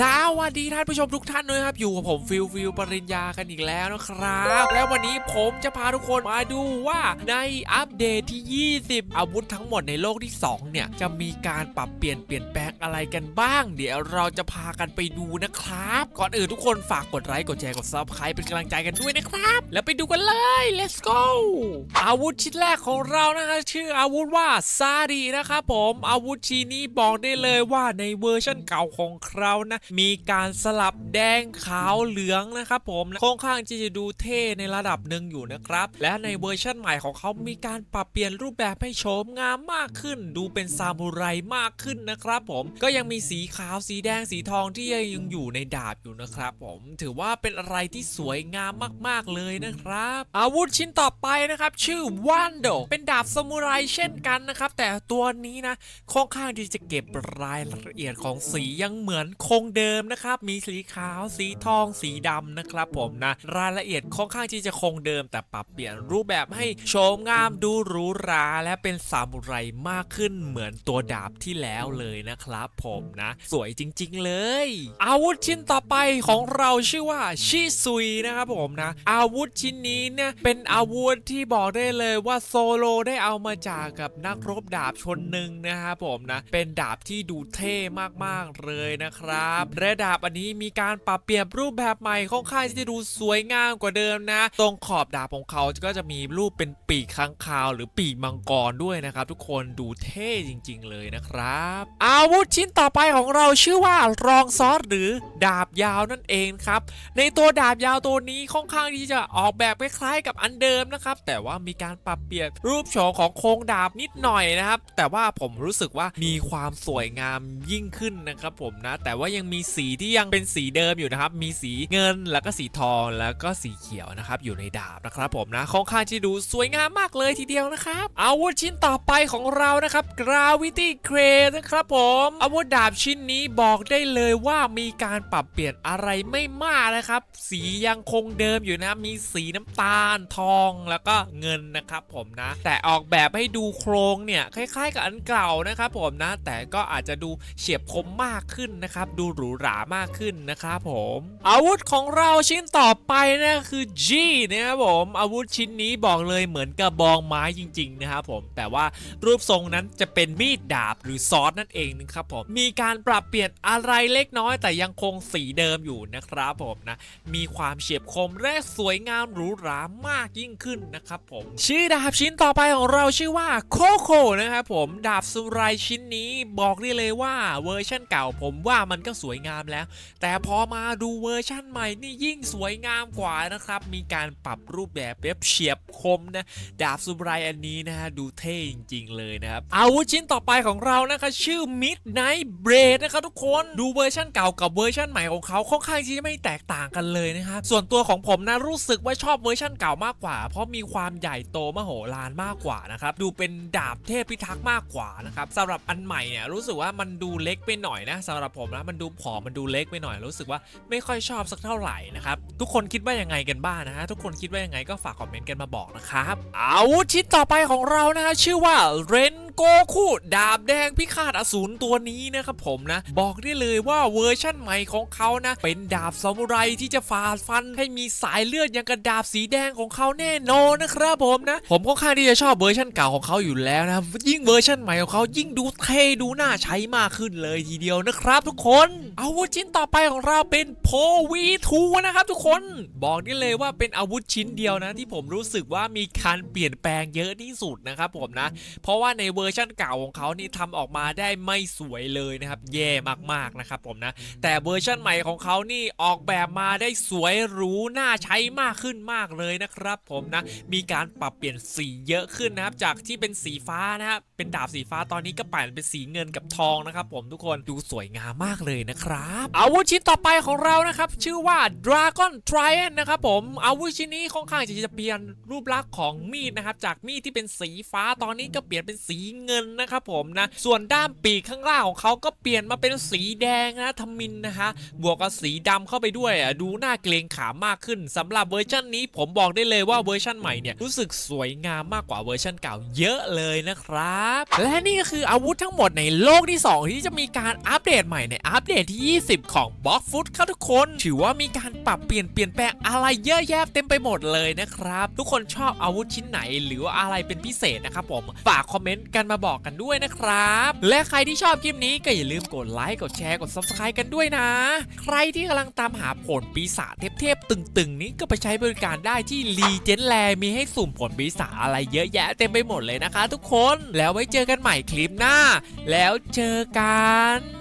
สวัสดีท่านผู้ชมทุกท่านด้วยครับ อยู่กับผมฟิลฟิลปริญญากันอีกแล้วนะครับ แล้ววันนี้ผมจะพาทุกคนมาดูว่าในอัปเดตที่ 20 อาวุธทั้งหมดในโลกที่ 2 เนี่ย จะมีการปรับเปลี่ยนเปลี่ยนแปลงอะไรกันบ้าง เดี๋ยวเราจะพากันไปดูนะครับ ก่อนอื่นทุกคนฝากกดไลค์กดแชร์กดซับสไครป์เป็นกำลังใจกันด้วยนะครับ แล้วไปดูกันเลย let's go อาวุธชิ้นแรกของเรานะคะชื่ออาวุธว่าซาดีนะครับผมอาวุธชิ้นนี้บอกได้เลยว่าในเวอร์ชันเก่าของเขานะมีการสลับแดงขาวเหลืองนะครับผมค่อนข้างที่จะดูเท่ในระดับหนึ่งอยู่นะครับ และในเวอร์ชันใหม่ของเขามีการปรับเปลี่ยนรูปแบบให้โฉมงามมากขึ้น ดูเป็นซามูไรมากขึ้นนะครับผมก็ยังมีสีขาวสีแดงสีทองที่ยังอยู่ในดาบอยู่นะครับผมถือว่าเป็นอะไรที่สวยงามมากๆเลยนะครับ อาวุธชิ้นต่อไปนะครับ ชื่อวันโดเป็นดาบซามูไรเช่นกันนะครับ แต่ตัวนี้นะค่อนข้างที่จะเก็บรายละเอียดของสียังเหมือนคงเดิมนะครับ มีสีขาว สีทอง สีดำนะครับผมนะ รายละเอียดค่อนข้างที่จะคงเดิม แต่ปรับเปลี่ยนรูปแบบให้โฉมงามดูหรูหรา และเป็นซามูไรมากขึ้นเหมือนตัวดาบที่แล้วเลยนะครับผมนะ สวยจริง ๆ เลย อาวุธชิ้นต่อไปของเราชื่อว่าชิซุยนะครับผมนะ อาวุธชิ้นนี้เนี่ยเป็นอาวุธที่บอกได้เลยว่าโซโลได้เอามาจากกับนักรบดาบชนหนึ่งนะครับผมนะ เป็นดาบที่ดูเท่มากๆเลยนะครับและดาบอันนี้มีการปรับเปลี่ยนรูปแบบใหม่ค่อนข้างที่จะดูสวยงามกว่าเดิมนะ ตรงขอบดาบของเขาก็จะมีรูปเป็นปีกค้างคาว หรือปีกมังกรด้วยนะครับ ทุกคนดูเท่จริง ๆ เลยนะครับ อาวุธชิ้นต่อไปของเราชื่อว่ารองซอสหรือดาบยาวนั่นเองครับ ในตัวดาบยาวตัวนี้ค่อนข้างที่จะออกแบบคล้ายๆกับอันเดิมนะครับ แต่ว่ามีการปรับเปลี่ยนรูปโฉมของโครงดาบนิดหน่อยนะครับ แต่ว่าผมรู้สึกว่ามีความสวยงามยิ่งขึ้นนะครับผมนะ แต่ว่ายังมีสีที่ยังเป็นสีเดิมอยู่นะครับ มีสีเงินแล้วก็สีทองแล้วก็สีเขียวนะครับ อยู่ในดาบนะครับผมนะค่อนข้างที่ดูสวยงามมากเลยทีเดียวนะครับอาวุธชิ้นต่อไปของเรานะครับ Gravity Crane นะครับผมอาวุธดาบชิ้นนี้บอกได้เลยว่ามีการปรับเปลี่ยนอะไรไม่มากนะครับ สียังคงเดิมอยู่นะ มีสีน้ำตาลทองแล้วก็เงินนะครับผมนะ แต่ออกแบบให้ดูโครงเนี่ยคล้ายๆ กับอันเก่านะครับผมนะ แต่ก็อาจจะดูเฉียบคมมากขึ้นนะครับ ดูหรูหรามากขึ้นนะครับผม อาวุธของเราชิ้นต่อไปนะคือ G นะครับผมอาวุธชิ้นนี้บอกเลยเหมือนกระบองไม้จริง ๆ นะครับผมแต่ว่ารูปทรงนั้นจะเป็นมีดดาบหรือซอสนั่นเองนะครับผมมีการปรับเปลี่ยนอะไรเล็กน้อยแต่ยังคงงสีเดิมอยู่นะครับผมนะมีความเฉียบคมและสวยงามหรูหรามากยิ่งขึ้นนะครับผม ชื่อดาบชิ้นต่อไปของเราชื่อว่าโคโคนะครับผมดาบสุไรชิ้นนี้บอกได้เลยว่าเวอร์ชั่นเก่าผมว่ามันก็สวยงามแล้ว แต่พอมาดูเวอร์ชั่นใหม่นี่ยิ่งสวยงามกว่านะครับ มีการปรับรูปแบบแบบเฉียบคมนะดาบสุไรอันนี้นะฮะดูเท่จริง ๆ เลยนะครับอาวุธชิ้นต่อไปของเรานะคะชื่อ Midnight Blade นะครับทุกคนดูเวอร์ชั่นเก่ากับเวอร์ชั่นนใหม่ของเขาค่อนข้างที่จะไม่แตกต่างกันเลยนะครับส่วนตัวของผมนะรู้สึกว่าชอบเวอร์ชั่นเก่ามากกว่า เพราะมีความใหญ่โตมโหฬารมากกว่านะครับดูเป็นดาบเทพพิทักษ์มากกว่านะครับสำหรับอันใหม่เนี่ยรู้สึกว่ามันดูเล็กไปหน่อยนะสำหรับผมนะมันดูผอมมันดูเล็กไปหน่อยรู้สึกว่าไม่ค่อยชอบสักเท่าไหร่นะครับทุกคนคิดว่ายังไงกันบ้างนะฮะทุกคนคิดว่ายังไงก็ฝากคอมเมนต์กันมาบอกนะครับอาวุธชิ้นต่อไปของเรานะฮะชื่อว่าเรน โกคุดาบแดงพิฆาตอสูรตัวนี้นะครับผมนะ บอกได้เลยว่าเวอร์ชั่นใหม่ของเขานะ เป็นดาบซามูไรที่จะฝ่าฟันให้มีสายเลือดอย่างกับดาบสีแดงของเขาแน่นอนนะครับผมนะ ผมค่อนข้างที่จะชอบเวอร์ชันเก่าของเขาอยู่แล้วนะ ยิ่งเวอร์ชันใหม่ของเขายิ่งดูเท่ดูน่าใช้มากขึ้นเลยทีเดียวนะครับ ทุกคน อาวุธชิ้นต่อไปของเราเป็นโพวีทูนะครับทุกคน บอกได้เลยว่าเป็นอาวุธชิ้นเดียวนะที่ผมรู้สึกว่ามีการเปลี่ยนแปลงเยอะที่สุดนะครับผมนะ เพราะว่าในเวอร์ชั่นเก่าของเขานี่ทำออกมาได้ไม่สวยเลยนะครับ แย่มากๆนะครับผมนะ แต่เวอร์ชั่นใหม่ของเขานี่ออกแบบมาได้สวยหรูน่าใช้มากขึ้นมากเลยนะครับผมนะ มีการปรับเปลี่ยนสีเยอะขึ้นนะครับ จากที่เป็นสีฟ้านะครับเป็นดาบสีฟ้าตอนนี้ก็เปลี่ยนเป็นสีเงินกับทองนะครับผมทุกคนดูสวยงามมากเลยนะครับอาวุธชิ้นต่อไปของเรานะครับ ชื่อว่า Dragon Triad นะครับผมอาวุธชิ้นนี้ค่อนข้างจะจะเปลี่ยนรูปลักษณ์ของมีดนะครับจากมีดที่เป็นสีฟ้าตอนนี้ก็เปลี่ยนเป็นสีเงินนะครับผมนะส่วนด้ามปีกข้างล่างของเขาก็เปลี่ยนมาเป็นสีแดงนะทมินนะฮะบวกกับสีดำเข้าไปด้วยอะดูน่าเกรงขามมากขึ้นสำหรับเวอร์ชันนี้ผมบอกได้เลยว่าเวอร์ชันใหม่เนี่ยรู้สึกสวยงามมากกว่าเวอร์ชันเก่าเยอะเลยนะครับ และนี่ก็คืออาวุธทั้งหมดในโลกที่ 2 ที่จะมีการอัปเดตใหม่ในอัปเดตที่ 20 ของบล็อกฟุตครับทุกคน ถือว่ามีการปรับเปลี่ยนเปลี่ยนแปลงอะไรเยอะแยะเต็มไปหมดเลยนะครับ ทุกคนชอบอาวุธชิ้นไหนหรือว่าอะไรเป็นพิเศษนะครับผมฝากคอมเมนต์กันมาบอกกันด้วยนะครับ และใครที่ชอบคลิปนี้ก็อย่าลืมกดไลค์กดแชร์กด subscribe กันด้วยนะ ใครที่กำลังตามหาผลปีศาจเทพๆตึงๆ นี้ก็ไปใช้บริการได้ที่รีเจนแลมีให้สุ่มผลปีศาจอะไรเยอะแยะเต็มไปหมดเลยนะคะ ทุกคนแล้วไว้เจอกันใหม่คลิปหน้า แล้วเจอกัน